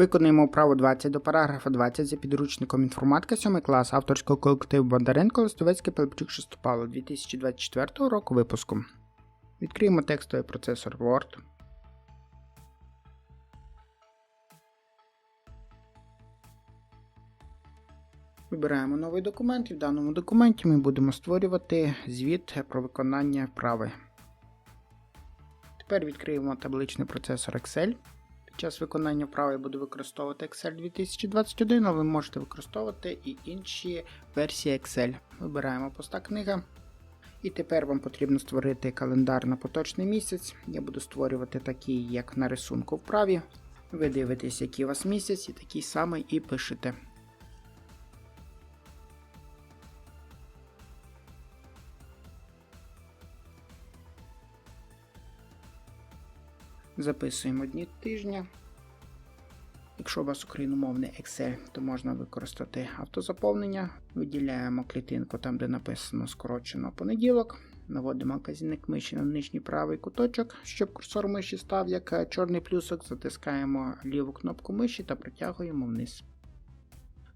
Виконуємо вправу 20 до параграфа 20 за підручником інформатика 7 клас авторського колективу Бондаренко Листовецький Пилипчук Шестопало 2024 року випуску. Відкриємо текстовий процесор Word. Вибираємо новий документ і в даному документі ми будемо створювати звіт про виконання вправи. Тепер відкриємо табличний процесор Excel. Час виконання вправи я буду використовувати Excel 2021, але ви можете використовувати і інші версії Excel. Вибираємо поста книга. І тепер вам потрібно створити календар на поточний місяць. Я буду створювати такий, як на рисунку вправі. Ви дивитесь, який у вас місяць, і такий самий і пишете. Записуємо дні тижня. Якщо у вас україномовний Excel, то можна використати автозаповнення. Виділяємо клітинку там, де написано скорочено понеділок. Наводимо вказівник миші на нижній правий куточок, щоб курсор миші став як чорний плюсок, затискаємо ліву кнопку миші та протягуємо вниз.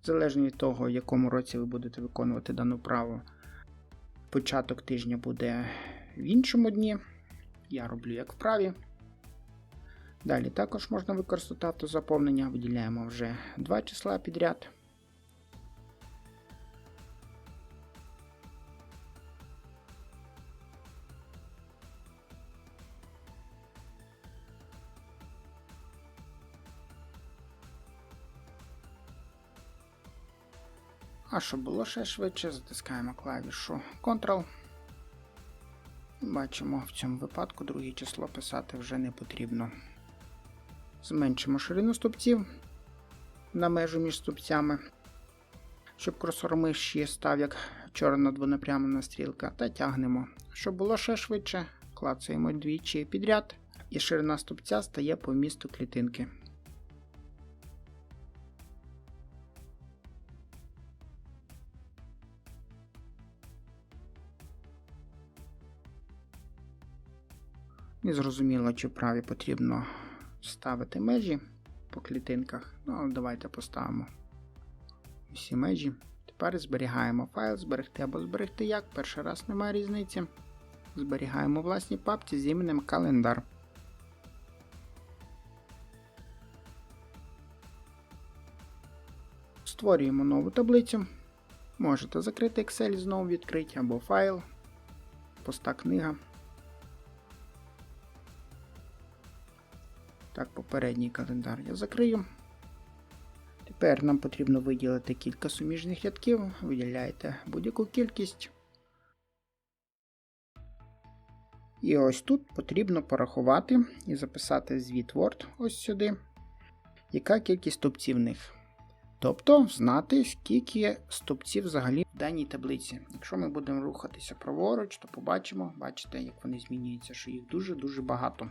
Залежно від того, в якому році ви будете виконувати дану вправу, початок тижня буде в іншому дні. Я роблю як вправі. Далі також можна використати автозаповнення, виділяємо вже два числа підряд. А щоб було ще швидше, затискаємо клавішу Ctrl. Бачимо, в цьому випадку друге число писати вже не потрібно. Зменшимо ширину стовпців на межу між стовпцями, щоб курсор миші став як чорна двонапрямлена стрілка, та тягнемо. Щоб було ще швидше, клацаємо двічі підряд, і ширина стовпця стає по місту клітинки. Незрозуміло, чи вправі потрібно ставити межі по клітинках. Ну, давайте поставимо всі межі. Тепер зберігаємо файл, зберегти або зберегти як. Перший раз немає різниці. Зберігаємо в власній папці з іменем календар. Створюємо нову таблицю. Можете закрити Excel, знову відкрити або файл, поста книга. Так, попередній календар я закрию. Тепер нам потрібно виділити кілька суміжних рядків. Виділяйте будь-яку кількість. І ось тут потрібно порахувати і записати звіт Word ось сюди, яка кількість стовпців в них. Тобто знати, скільки стовпців взагалі в даній таблиці. Якщо ми будемо рухатися праворуч, то побачимо, бачите, як вони змінюються, що їх дуже-дуже багато.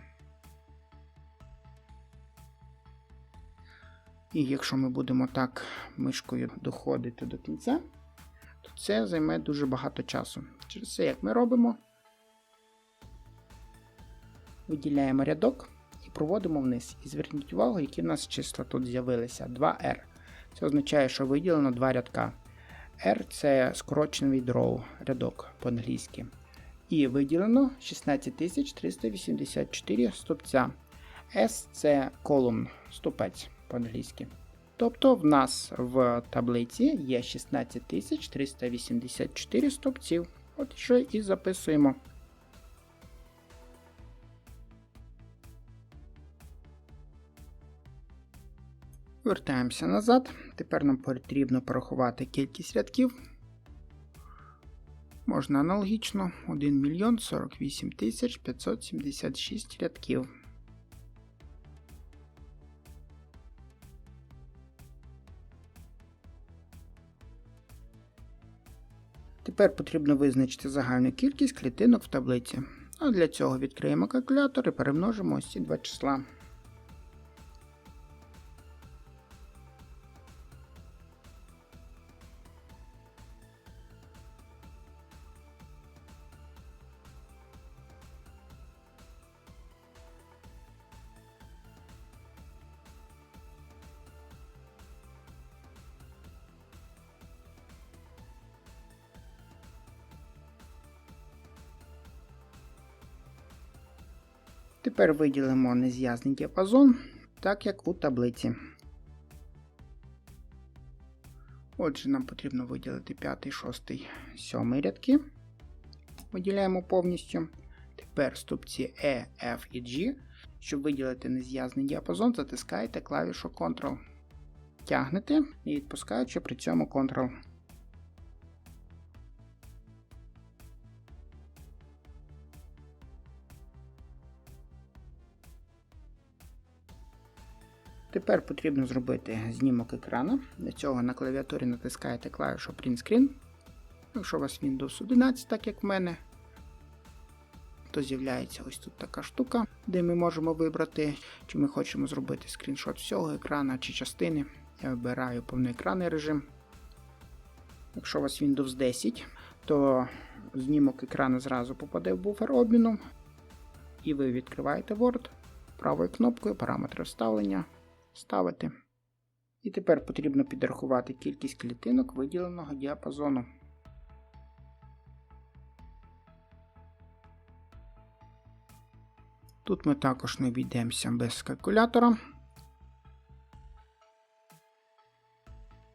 І якщо ми будемо так мишкою доходити до кінця, то це займе дуже багато часу. Через це, як ми робимо, виділяємо рядок і проводимо вниз. І зверніть увагу, які в нас числа тут з'явилися 2R. Це означає, що виділено два рядка. R це скорочений draw, рядок по-англійськи. І виділено 16384 стопця. S це column, стопець по-англійськи. Тобто в нас в таблиці є 16384 стовпців. От що і записуємо. Вертаємося назад. Тепер нам потрібно порахувати кількість рядків. Можна аналогічно 1 мільйон 48 тисяч 576 рядків. Тепер потрібно визначити загальну кількість клітинок в таблиці. А для цього відкриємо калькулятор і перемножимо ось ці два числа. Тепер виділимо незв'язний діапазон, так як у таблиці. Отже, нам потрібно виділити 5, 6, 7 рядки. Виділяємо повністю. Тепер ступці E, F і G. Щоб виділити незв'язний діапазон, затискаєте клавішу Ctrl. Тягнете і відпускаючи при цьому Ctrl. Тепер потрібно зробити знімок екрану. Для цього на клавіатурі натискаєте клавішу Print Screen. Якщо у вас Windows 11, так як в мене, то з'являється ось тут така штука, де ми можемо вибрати, чи ми хочемо зробити скріншот всього екрану чи частини. Я вибираю повноекранний режим. Якщо у вас Windows 10, то знімок екрану зразу попаде в буфер обміну. І ви відкриваєте Word правою кнопкою параметри вставлення. Ставити. І тепер потрібно підрахувати кількість клітинок виділеного діапазону. Тут ми також не обійдемося без калькулятора.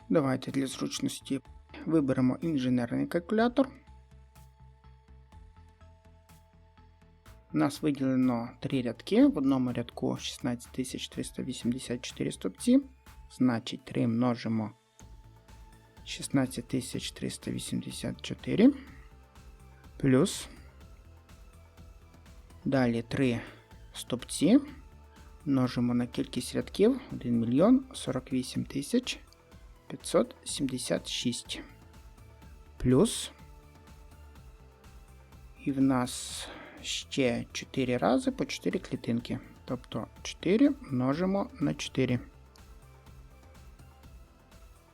Давайте для зручності виберемо інженерний калькулятор. У нас виділено три рядки. В одному рядку 16384 стопці. Значить, 3 множимо 16384 плюс. Далі 3 стопці. Множимо на кількість рядків 1 мільйон 48 тисяч 576. Плюс. І в нас ще 4 рази по 4 клітинки. Тобто 4 множимо на 4.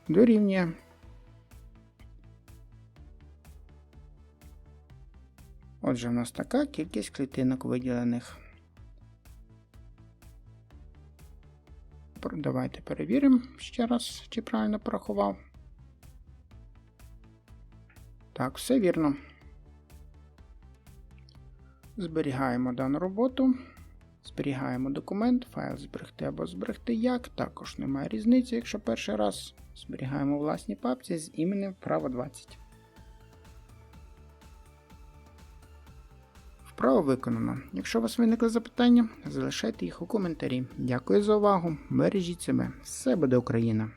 Дорівнює. Отже, в нас така кількість клітинок виділених. Давайте перевіримо ще раз, чи правильно порахував. Так, все вірно. Зберігаємо дану роботу. Зберігаємо документ, файл зберегти або зберегти як. Також немає різниці, якщо перший раз зберігаємо у власній папці з іменем вправо 20. Вправо виконано. Якщо у вас виникли запитання, залишайте їх у коментарі. Дякую за увагу. Бережіть себе. Все буде Україна!